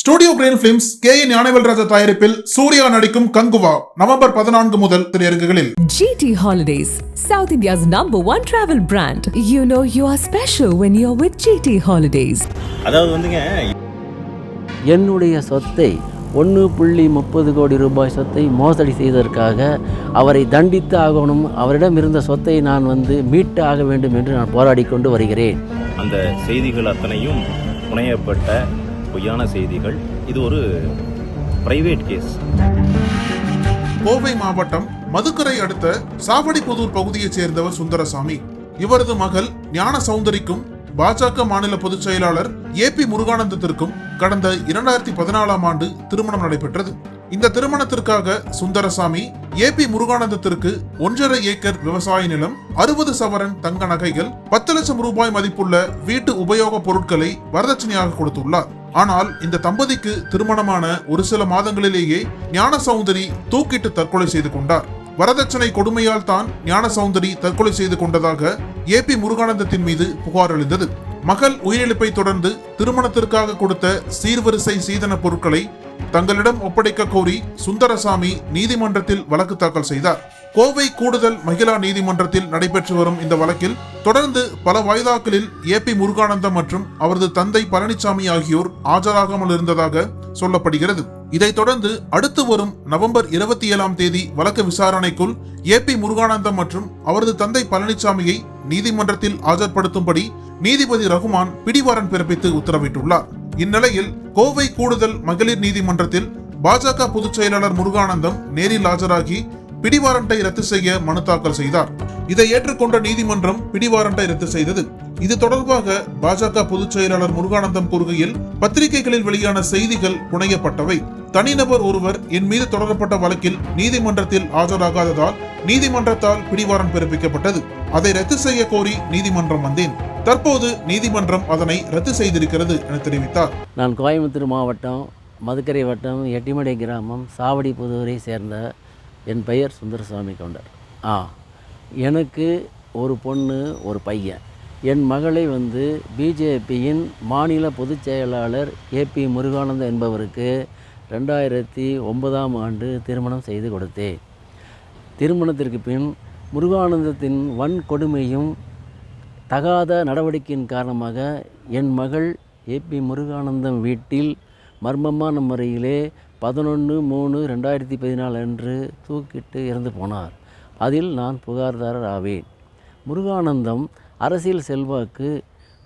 Studio green films K N Gnanavel Raja தயாரிப்பில் சூர்யா நடிக்கும் Kanguva November பதினான்கு முதல் திரையரங்குகளில் GT Holidays, South India's number one travel brand. You know you are special when you're with GT Holidays. அதாவது வந்துங்க என்னுடைய சொத்தை ஒன்று புள்ளி முப்பது கோடி ரூபாய் சொத்தை மோசடி செய்ததற்காக அவரை தண்டித்து ஆகணும் அவரிடம் இருந்த சொத்தை நான் வந்து மீட்டு ஆக வேண்டும் என்று நான் போராடி கொண்டு வருகிறேன் அந்த செய்திகள் அத்தனையும் புனையப்பட்ட பொய்யான செய்திகள். இது ஒரு பிரைவேட் கேஸ் கோவை மாவட்டம் மதுக்கரை அடுத்த சாவடிப்புதூர் பகுதியைச் சேர்ந்தவர் சுந்தரசாமி. இவரது மகள் ஞான சௌந்தரிக்கும் பாஜக மாநில பொதுச் செயலாளர் ஏ பி முருகானந்தத்திற்கும் கடந்த இரண்டாயிரத்தி பதினாலாம் ஆண்டு திருமணம் நடைபெற்றது. இந்த திருமணத்திற்காக சுந்தரசாமி ஏ பி முருகானந்தத்திற்கு ஒன்றரை ஏக்கர் விவசாய நிலம் அறுபது சவரன் தங்க நகைகள் பத்து லட்சம் ரூபாய் மதிப்புள்ள வீட்டு உபயோகப் பொருட்களை வரதட்சணையாக கொடுத்துள்ளார். ஆனால் இந்த தம்பதிக்கு திருமணமான ஒரு சில மாதங்களிலேயே ஞான சௌந்தரி தூக்கிட்டு தற்கொலை செய்து கொண்டார். வரதட்சணை கொடுமையால் தான் ஞான சௌந்தரி தற்கொலை செய்து கொண்டதாக ஏ பி முருகானந்தத்தின் மீது புகார் எழுந்தது. மகள் உயிரிழப்பை தொடர்ந்து திருமணத்திற்காக கொடுத்த சீர்வரிசை சீதன பொருட்களை தங்களிடம் ஒப்படைக்க கோரி சுந்தரசாமி நீதிமன்றத்தில் வழக்கு தாக்கல் செய்தார். கோவை கூடுதல் மகிழா நீதிமன்றத்தில் நடைபெற்று வரும் இந்த வழக்கில் தொடர்ந்து பல வாய்தாக்களில் ஏ பி முருகானந்தம் மற்றும் அவரது தந்தை பழனிசாமி ஆகியோர் ஆஜராகாமல் இருந்ததாக சொல்லப்படுகிறது. இதைத் தொடர்ந்து அடுத்து வரும் நவம்பர் இருபத்தி ஏழாம் தேதி வழக்கு விசாரணைக்குள் ஏ பி முருகானந்தம் மற்றும் அவரது தந்தை பழனிசாமியை நீதிமன்றத்தில் ஆஜர்படுத்தும்படி நீதிபதி ரகுமான் பிடிவாரன் பிறப்பித்து உத்தரவிட்டுள்ளார். இந்நிலையில் கோவை கூடுதல் மகளிர் நீதிமன்றத்தில் பாஜக பொதுச் செயலாளர் முருகானந்தம் நேரில் ஆஜராகி பிடிவாரண்டை ரத்து செய்ய மனு தாக்கல் செய்தார். இதை ஏற்றுக்கொண்ட நீதிமன்றம் பிடிவாரண்டை ரத்து செய்தது. இது தொடர்பாக பாஜக பொதுச் செயலாளர் முருகானந்தம் கூறுகையில் பத்திரிகைகளில் வெளியான செய்திகள் புனையப்பட்டவை. தனிநபர் ஒருவர் என் மீது தொடரப்பட்ட வழக்கில் நீதிமன்றத்தில் ஆஜராகாததால் நீதிமன்றத்தால் பிடிவாரண்ட் பிறப்பிக்கப்பட்டது. அதை ரத்து செய்ய கோரி நீதிமன்றம் வந்தேன். தற்போது நீதிமன்றம் அதனை ரத்து செய்திருக்கிறது என தெரிவித்தார். நான் கோயம்புத்தூர் மாவட்டம் மதுக்கரை வட்டம் எட்டிமடை கிராமம் சாவடி புதூரை சேர்ந்த என் பெயர் சுந்தரசாமி கவுண்டர். ஆ எனக்கு ஒரு பொண்ணு ஒரு பையன். என் மகளை வந்து பிஜேபியின் மாநில பொதுச் செயலாளர் ஏபி முருகானந்தம் என்பவருக்கு ரெண்டாயிரத்தி ஒன்பதாம் ஆண்டு திருமணம் செய்து கொடுத்தேன். திருமணத்திற்கு பின் முருகானந்தத்தின் வன்கொடுமையும் தகாத நடவடிக்கையின் காரணமாக என் மகள் ஏபி முருகானந்தம் வீட்டில் மர்மமான முறையிலே பதினொன்று மூணு ரெண்டாயிரத்தி பதினாலு அன்று தூக்கிட்டு இறந்து போனார். அதில் நான் புகார்தாரர் ஆவேன். முருகானந்தம் அரசியல் செல்வாக்கு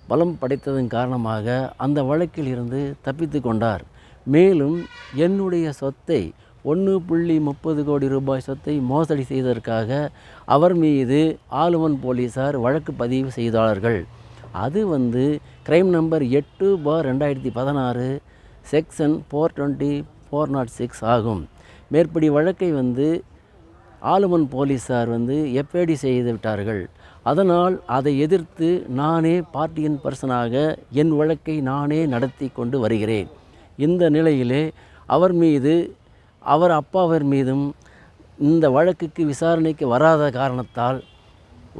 பலம் படைத்ததன் காரணமாக அந்த வழக்கில் இருந்து தப்பித்து கொண்டார். மேலும் என்னுடைய சொத்தை ஒன்று புள்ளி முப்பது கோடி ரூபாய் சொத்தை மோசடி செய்ததற்காக அவர் மீது ஆலுவன் போலீஸார் வழக்கு பதிவு செய்தார்கள். அது வந்து கிரைம் நம்பர் எட்டு பார் ரெண்டாயிரத்தி பதினாறு section four twenty four naught six ஆகும். மேற்படி வழக்கை வந்து ஆலுமன் போலீஸார் வந்து எப்பேடி செய்து விட்டார்கள். அதனால் அதை எதிர்த்து நானே பார்ட்டியின் பர்சனாக என் வழக்கை நானே நடத்தி கொண்டு வருகிறேன். இந்த நிலையிலே அவர் மீது அவர் அப்பாவர் மீதும் இந்த வழக்குக்கு விசாரணைக்கு வராத காரணத்தால்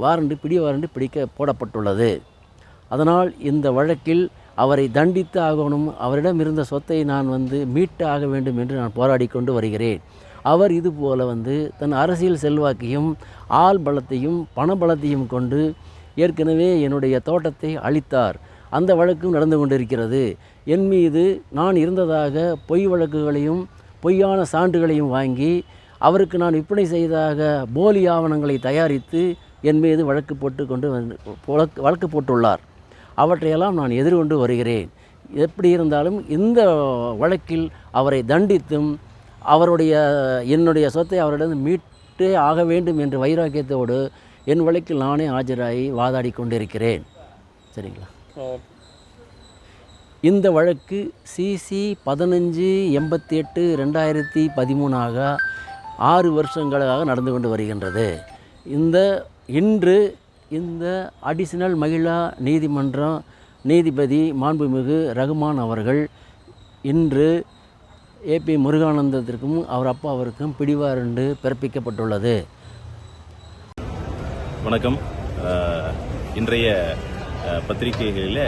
வாரண்டு பிடி வாரண்டு பிடிக்க போடப்பட்டுள்ளது. அதனால் இந்த வழக்கில் அவரை தண்டித்து ஆகணும். அவரிடம் இருந்த சொத்தை நான் வந்து மீட்டு ஆக வேண்டும் என்று நான் போராடி கொண்டு வருகிறேன். அவர் இதுபோல வந்து தன் அரசியல் செல்வாக்கையும் ஆள் பலத்தையும் பண பலத்தையும் கொண்டு ஏற்கனவே என்னுடைய தோட்டத்தை அழித்தார். அந்த வழக்கும் நடந்து கொண்டிருக்கிறது. என் மீது நான் இருந்ததாக பொய் வழக்குகளையும் பொய்யான சான்றுகளையும் வாங்கி அவருக்கு நான் விற்பனை செய்ததாக போலி ஆவணங்களை தயாரித்து என் மீது வழக்கு போட்டு கொண்டு வந்து வழக்கு வழக்கு போட்டுள்ளார். அவற்றையெல்லாம் நான் எதிர்கொண்டு வருகிறேன். எப்படி இருந்தாலும் இந்த வழக்கில் அவரை தண்டித்தும் அவருடைய என்னுடைய சொத்தை அவரிடம் மீட்டே ஆக வேண்டும் என்ற வைராக்கியத்தோடு என் வழக்கில் நானே ஆஜராகி வாதாடி கொண்டிருக்கிறேன். சரிங்களா? இந்த வழக்கு சிசி பதினஞ்சு எண்பத்தி எட்டு ரெண்டாயிரத்தி பதிமூணாக ஆறு வருஷங்களாக நடந்து கொண்டு வருகின்றது. இந்த இன்று இந்த அடிஷனல் மகிழா நீதிமன்றம் நீதிபதி மாண்புமிகு ரகுமான் அவர்கள் இன்று ஏபி முருகானந்தத்திற்கும் அவர் அப்பாவிற்கும் பிடிவாரண்டு பிறப்பிக்கப்பட்டுள்ளது. வணக்கம். இன்றைய பத்திரிகைகளில்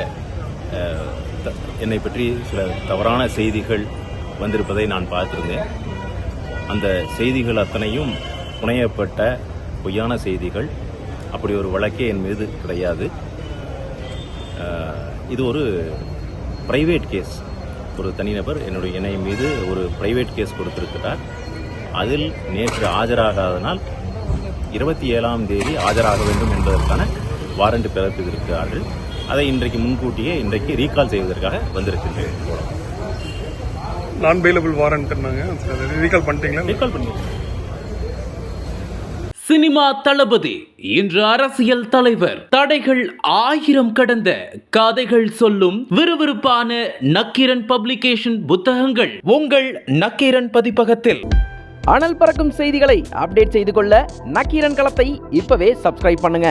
என்னை பற்றி சில தவறான செய்திகள் வந்திருப்பதை நான் பார்த்துருந்தேன். அந்த செய்திகள் அத்தனையும் புனையப்பட்ட பொய்யான செய்திகள். அப்படி ஒரு வழக்கே என் மீது கிடையாது. இது ஒரு பிரைவேட் கேஸ் ஒரு தனிநபர் என்னுடைய இணைய மீது ஒரு பிரைவேட் கேஸ் கொடுத்திருக்கிறார். அதில் நேற்று ஆஜராகாதனால் இருபத்தி ஏழாம் தேதி ஆஜராக வேண்டும் என்பதற்கான வாரண்ட் பிறப்பித்திருக்கிறார்கள். அதை இன்றைக்கு முன்கூட்டியே இன்றைக்கு ரீகால் செய்வதற்காக வந்திருக்கின்றேன். நான் பெயிலபிள் வாரண்ட்னாங்க ரீகால் பண்ணிட்டீங்களா? ரீகால் பண்ணி சினிமா தளபதி இன்று அரசியல் தலைவர். தடைகள் ஆயிரம் கடந்த கதைகள் சொல்லும் விறுவிறுப்பான நக்கீரன் பப்ளிகேஷன் புத்தகங்கள் உங்கள் நக்கீரன் பதிப்பகத்தில். அனல் பறக்கும் செய்திகளை அப்டேட் செய்து கொள்ள நக்கீரன் களத்தை இப்பவே சப்ஸ்கிரைப் பண்ணுங்க.